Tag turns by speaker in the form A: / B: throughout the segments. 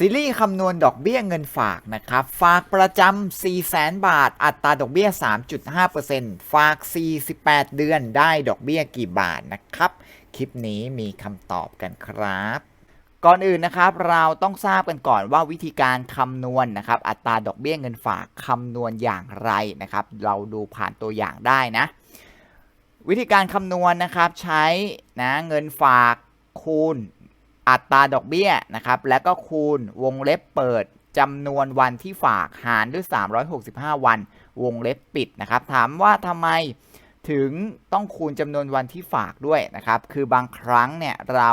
A: ซีรีส์คำนวณดอกเบี้ยเงินฝากนะครับ ฝากประจำ 400,000 บาท อัตราดอกเบี้ย 3.5%ฝาก 48 เดือนได้ดอกเบี้ยกี่บาทนะครับ คลิปนี้มีคำตอบกันครับ ก่อนอื่นนะครับ เราต้องทราบกันก่อนว่าวิธีการคำนวณนะครับ อัตราดอกเบี้ยเงินฝากคำนวณอย่างไรนะครับ เราดูผ่านตัวอย่างได้นะ วิธีการคำนวณนะครับใช้นะเงินฝากคูณ อัตราดอกเบี้ยนะครับ แล้วก็คูณวงเล็บเปิดจำนวนวันที่ฝากหารด้วย 365 วัน วงเล็บปิดนะครับ ถามว่าทำไมถึงต้องคูณจำนวนวันที่ฝากด้วยนะครับ คือบางครั้งเนี่ยเรา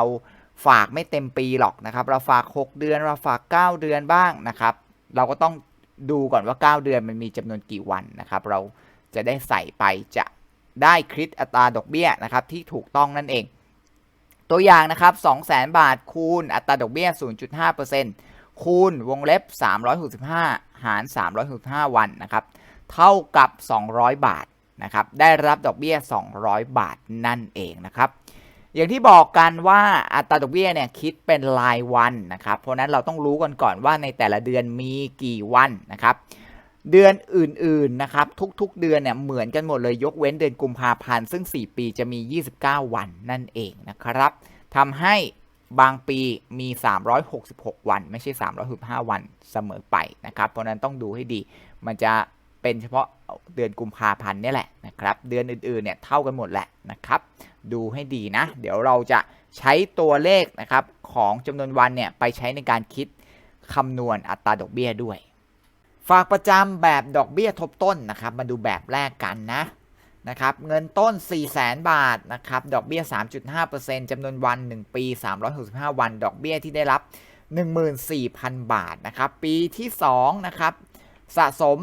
A: ฝากไม่เต็มปีหรอกนะครับ เราฝาก 6 เดือน เราฝาก 9 เดือนบ้างนะครับ เราก็ต้องดูก่อนว่า 9 เดือนมันมีจำนวนกี่วันนะครับ เราจะได้ใส่ไปจะได้คิดอัตราดอกเบี้ยนะครับที่ถูกต้องนั่นเอง ตัวอย่างนะครับ 200,000 บาทคูณอัตราดอกเบี้ย 0.5%คูณวงเล็บ 365 หาร 365 วันนะครับ เท่ากับ 200 บาทนะครับ ได้รับดอกเบี้ย 200 บาทนั่นเองนะครับ อย่างที่บอกกันว่าอัตราดอกเบี้ยเนี่ยคิดเป็นรายวันนะครับ เพราะฉะนั้นเราต้องรู้กันก่อนว่าในแต่ละเดือนมีกี่วันนะครับ เดือนอื่นๆนะครับทุกๆเดือนเนี่ยเหมือนกันหมดเลยยกเว้นเดือนกุมภาพันธ์ซึ่ง 4 ปีจะมี 29 วันนั่นเองนะครับทำให้บางปีมี 366 วัน ไม่ใช่ 365 วันเสมอไปนะครับ เพราะนั้นต้องดูให้ดี มันจะเป็นเฉพาะเดือนกุมภาพันธ์นี่แหละนะครับ เดือนอื่นๆเนี่ยเท่ากันหมดแหละนะครับ ดูให้ดีนะ เดี๋ยวเราจะใช้ตัวเลขนะครับของจำนวนวันเนี่ยไปใช้ในการคิดคำนวณอัตราดอกเบี้ยด้วย ฝากประจำแบบดอกเบี้ยทบต้นนะครับ มาดูแบบแรกกันนะนะครับ เงินต้น 4 0 0แสนบาทนะครับ ดอกเบี้ย 3.5%จำนวนวัน 1 ปี 365 วัน ดอกเบี้ยที่ได้รับ 14,000 บาทนะครับ ปีที่ 2 นะครับ สะสม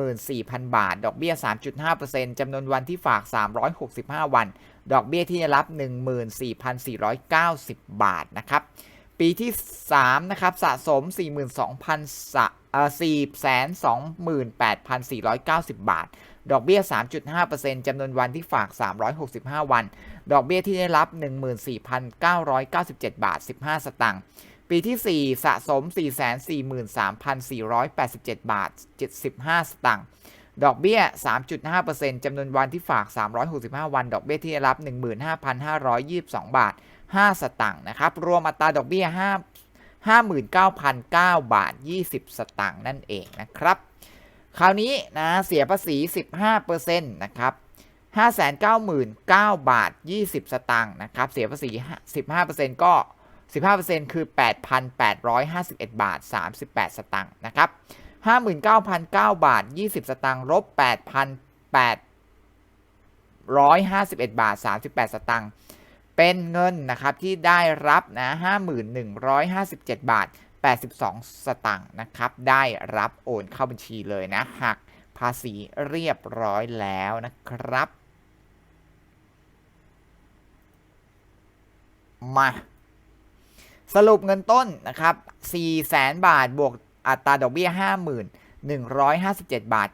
A: 414,000 บาท ดอกเบี้ย 3.5%จำนวนวันที่ฝาก 365 วัน ดอกเบี้ยที่ได้รับ 14,490 บาทนะครับ ปีที่ 3 นะครับ สะสม 42,000สะเอ่อ428,490 บาท ดอกเบี้ย 3.5%จำนวนวันที่ฝาก 365 วัน ดอกเบี้ยที่ได้รับ 14,997 บาท 15 สตางค์ปีที่ 4 สะสม 443,487 บาท 75 สตางค์ดอกเบี้ย 3.5%จำนวนวันที่ฝาก 365 วัน ดอกเบี้ยที่ได้รับ 15,522 บาท 5 สตางค์นะครับ รวมอัตราดอกเบี้ย 5 59,009 บาท 20 สตางค์นั่นเองนะครับ คราวนี้นะเสียภาษี 15%นะครับ599,009 บาท 20 สตางค์นะครับ เสียภาษี 15%ก็ 15%คือ 8,851 บาท 38 สตางค์นะครับ 59,009 บาท 20 สตางค์ลบ 8,851 บาท 38 สตางค์ เป็นเงินนะครับที่ได้รับนะ5157 บาท 82 สตางค์นะครับ ได้รับโอนเข้าบัญชีเลยนะหักภาษีเรียบร้อยแล้วนะครับ มาสรุปเงินต้นนะครับ400,000 บาท บวกอัตราดอกเบี้ย 157 บาท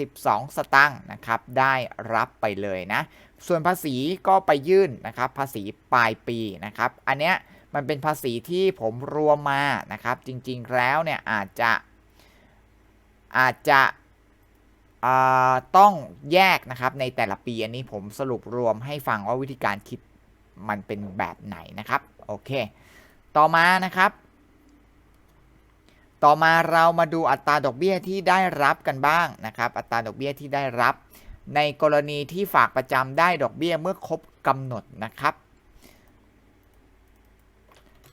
A: 82 สตางค์นะครับ ได้รับไปเลยนะ ส่วนภาษีก็ไปยื่นนะครับ ภาษีปลายปีนะครับ อันเนี้ยมันเป็นภาษีที่ผมรวมมานะครับ จริงๆแล้วเนี่ยอาจจะอาจจะต้องแยกนะครับในแต่ละปีอันนี้ผมสรุปรวมให้ฟังว่าวิธีการคิดมันเป็นแบบไหนนะครับ โอเค ต่อมานะครับ ต่อมาเรามาดูอัตราดอกเบี้ยที่ได้รับกันบ้างนะครับ อัตราดอกเบี้ยที่ได้รับ ในกรณีที่ฝากประจำได้ดอกเบี้ยเมื่อครบกำหนดนะครับ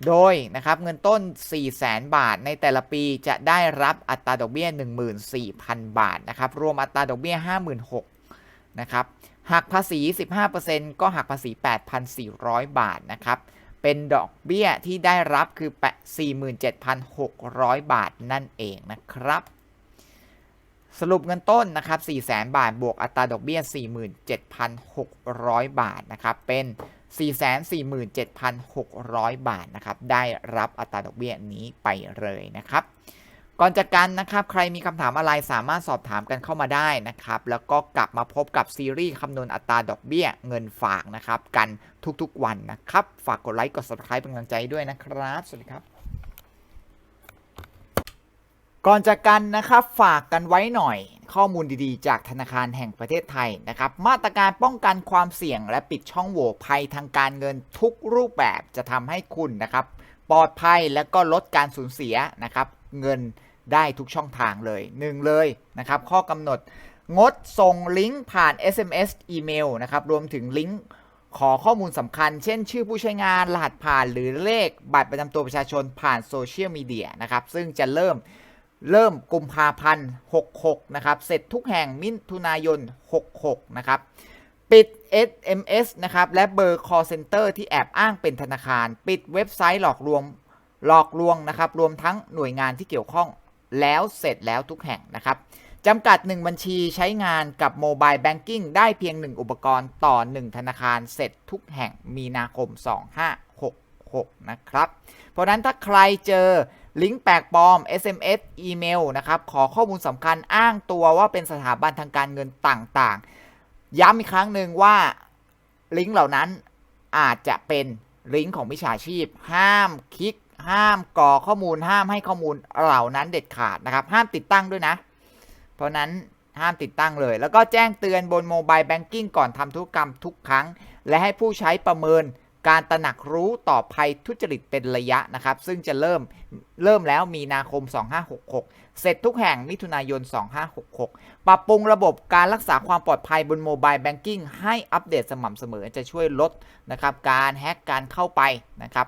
A: โดยนะครับเงินต้น 400,000บาทในแต่ละปีจะได้รับอัตราดอกเบี้ย 14,000 บาทนะครับ รวมอัตราดอกเบี้ย 56,000นะครับ หักภาษี 15%ก็หักภาษี 8,400 บาทนะครับ เป็นดอกเบี้ยที่ได้รับคือ 47,600 บาทนั่นเองนะครับ สรุปเงินต้นนะครับ400,000 บาท บวกอัตราดอกเบี้ย 47,600 บาทนะครับ เป็น 447,600 บาทนะครับ ได้รับอัตราดอกเบี้ยนี้ไปเลยนะครับ ก่อนจากกันนะครับ ใครมีคำถามอะไรสามารถสอบถามกันเข้ามาได้นะครับ แล้วก็กลับมาพบกับซีรีส์คำนวณอัตราดอกเบี้ยเงินฝากนะครับ กันทุกๆวันนะครับ ฝากกดไลค์กด subscribe เป็นกำลังใจด้วยนะครับ สวัสดีครับ ก่อนจากกันนะครับฝากกันไว้หน่อย ข้อมูลดีๆ จากธนาคารแห่งประเทศไทยนะครับ มาตรการป้องกันความเสี่ยง และปิดช่องโหว่ภัยทางการเงินทุกรูปแบบจะทำให้คุณนะครับ ปลอดภัยและก็ลดการสูญเสียนะครับ เงิน ได้ทุกช่องทางเลยหนึ่งเลยนะครับข้อกำหนดงดส่งลิงก์ผ่าน SMS อีเมลนะครับรวมถึงลิงก์ขอข้อมูลสำคัญ เช่น ชื่อผู้ใช้งาน รหัสผ่านหรือเลขบัตรประจำตัวประชาชนผ่านโซเชียลมีเดียนะครับซึ่งจะเริ่มเริ่มกุมภาพันธ์66 นะครับ เสร็จทุกแห่งมิถุนายน 66 นะครับ ปิด SMS นะครับ และเบอร์ call center ที่แอบอ้างเป็นธนาคาร ปิดเว็บไซต์หลอกลวง หลอกลวงนะครับ รวมทั้งหน่วยงานที่เกี่ยวข้อง แล้วเสร็จแล้วทุกแห่งนะครับจำกัด 1 บัญชีใช้งานกับโมบายแบงกิ้งได้เพียง 1 อุปกรณ์ต่อ 1 ธนาคารเสร็จทุกแห่งมีนาคม 2566 นะครับ เพราะนั้นถ้าใครเจอลิงก์แปลกปลอม SMS อีเมลนะครับขอข้อมูลสำคัญอ้างตัวว่าเป็นสถาบันทางการเงินต่างๆ ย้ำอีกครั้งหนึ่งว่าลิงก์เหล่านั้นอาจจะเป็นลิงก์ของมิจฉาชีพ ห้ามคลิก ห้ามกรอกข้อมูลห้ามให้ข้อมูลเหล่านั้นเด็ดขาดนะครับ ห้ามติดตั้งด้วยนะ เพราะนั้นห้ามติดตั้งเลย แล้วก็แจ้งเตือนบนโมบายแบงกิ้งก่อนทำธุรกรรมทุกครั้ง และให้ผู้ใช้ประเมินการตระหนักรู้ต่อภัยทุจริตเป็นระยะนะครับ ซึ่งจะเริ่มเริ่มแล้วมีนาคม 2566 เสร็จทุกแห่งมิถุนายน 2566 ปรับปรุงระบบการรักษาความปลอดภัยบนโมบายแบงกิ้งให้อัปเดตสม่ำเสมอจะช่วยลดนะครับการแฮ็กการเข้าไปนะครับ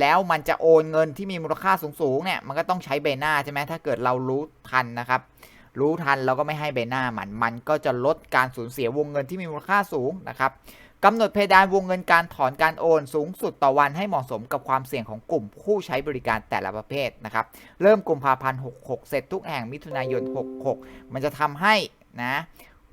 A: แล้วมันจะโอนเงินที่มีมูลค่าสูงๆเนี่ยมันก็ต้องใช้ใบน้าใช่ไหมถ้าเกิดเรารู้ทันนะครับ รู้ทันเราก็ไม่ให้ใบน้ามัน มันก็จะลดการสูญเสียวงเงินที่มีมูลค่าสูงนะครับกำหนดเพดานวงเงินการถอนการโอนสูงสุดต่อวันให้เหมาะสมกับความเสี่ยงของกลุ่มผู้ใช้บริการแต่ละประเภทนะครับ เริ่มกุมภาพันธ์66 เสร็จทุกแห่งมิถุนายน 66 มันจะทำให้นะ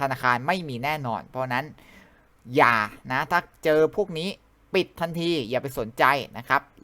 A: ธนาคารไม่มีแน่นอน เพราะนั้นอย่านะถ้าเจอพวกนี้ปิดทันทีอย่าไปสนใจนะครับ